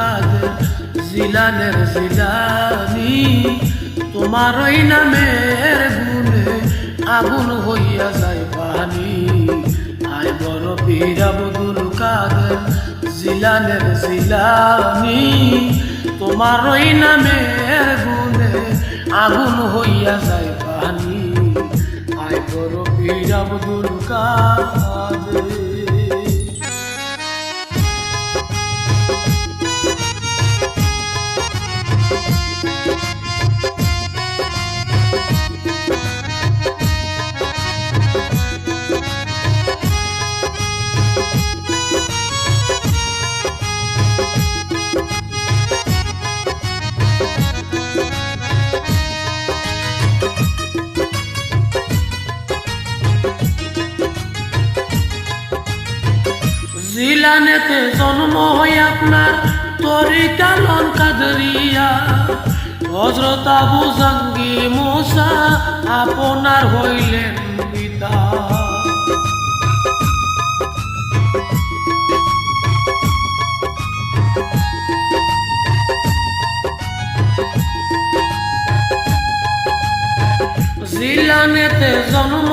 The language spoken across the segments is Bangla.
কাদের জিলানের জিলানি? তোমার ওই নামের আগুন হইয়া যায় পানি। আয় বড় পীর আব্দুল কাদের জিলানের জিলানি। তোমার ওই নামের গুণে আগুন হইয়া যায় পানি। আয় বড় পীর আব্দুল কাদের জিলানেতে জন্ম হয় আপনার, তরিকা লন কাদরিয়া হজরত আবু জাঙ্গি মোসা আপনার হইলেন পিতা। জিলানেতে জন্ম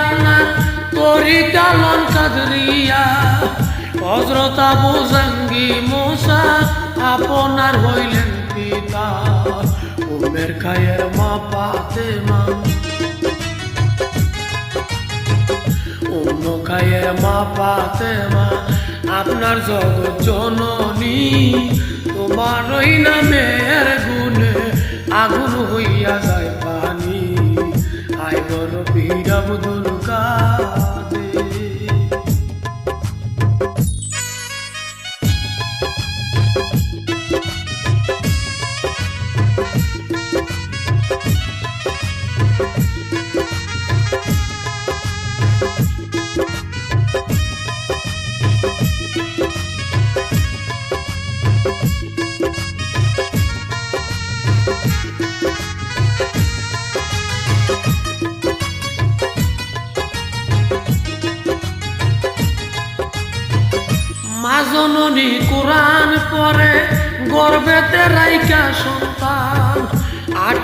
আপনার, তরিকা লন কাদরিয়া হজরত আবু জাঙ্গি মোসা আপনার হইলেন পিতা। উমের খায়ের মা পাতে মা খায়ের মা পাতে মা আপনার জগৎ জননী, তোমার ওই নামের গুণে আগুন হইয়া যায় পানি। আই বড় পীর আব্দুল মাজননী কোরআন পরে গর্বেতে রাইকা সন্তান।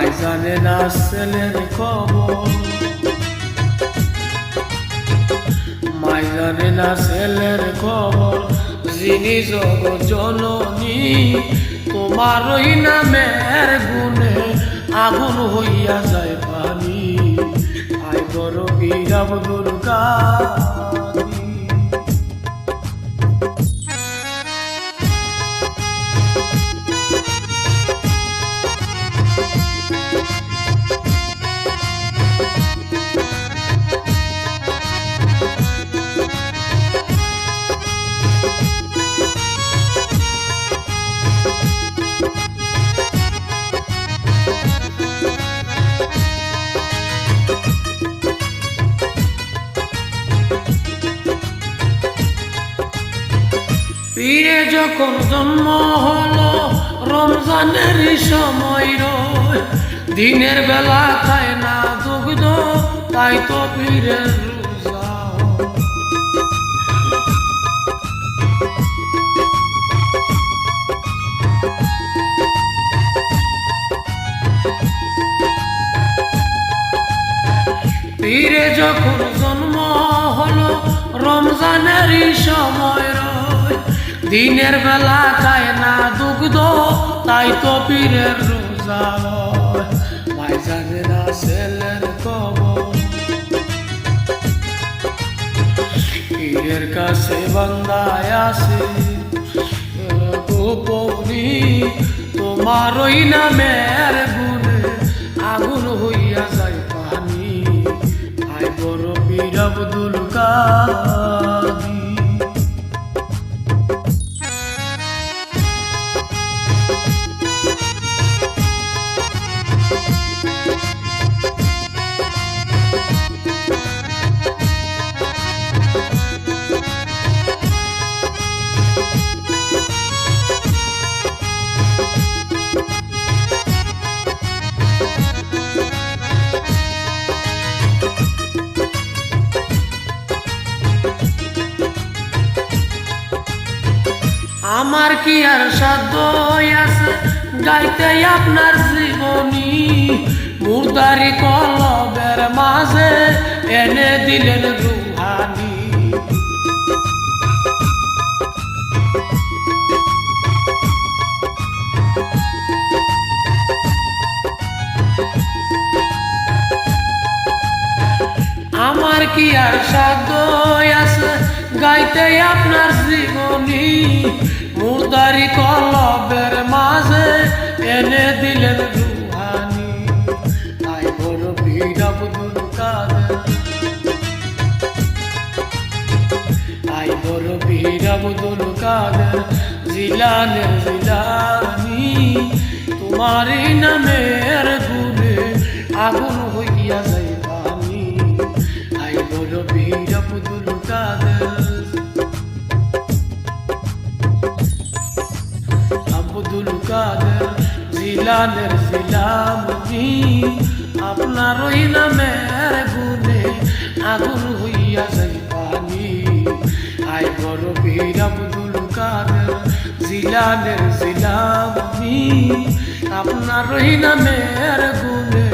মাই জানে না ছেলের খবর মাই জানে না ছেলের খবর যিনি জগ জননী তোমার ওই নামের গুণে আগুন হইয়া যায় পানি আই বড় বীর আব্দুল পীরে যখন জন্ম হলো, রমজানের সময় রয় দিনের বেলা খায় না দুগ্ধ, তাই তো পীরের পীরে যখন জন্ম হলো, রমজানের সময় দিনের বেলা খায় না দুগ্ধ, তাই তো পীরের রোজা ছেলের খবর পীরের কাছে বান্দায় আসে তোমার ওই নামের গুণে আগুন হইয়া যায় পানি। আই বড় পীর আব্দুল কাদি আমার কি আর সাধ্য আছে? গাইতে আপনার জীবনী। মুর্দারি কলবের মাঝে এনে দিলেন রুহানি। আমার কি আর সাধ্য আছে? গাইতে আপনার জীবনী। মুর্দারি কলবের মাঝে এনে দিলেন রুহানি। আই বড় আই বড় জিলানি তোমারই নামের আব্দুল কাদের জিলানের জিলামতি আপনার ওই নামের গুণে আগুন হইয়া যাই পানি আই বড় বীর আব্দুল কাদের জিলানের জিলামতি আপনার ওই নামের গুণে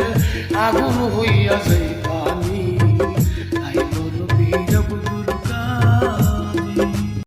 আগুন হইয়া যাই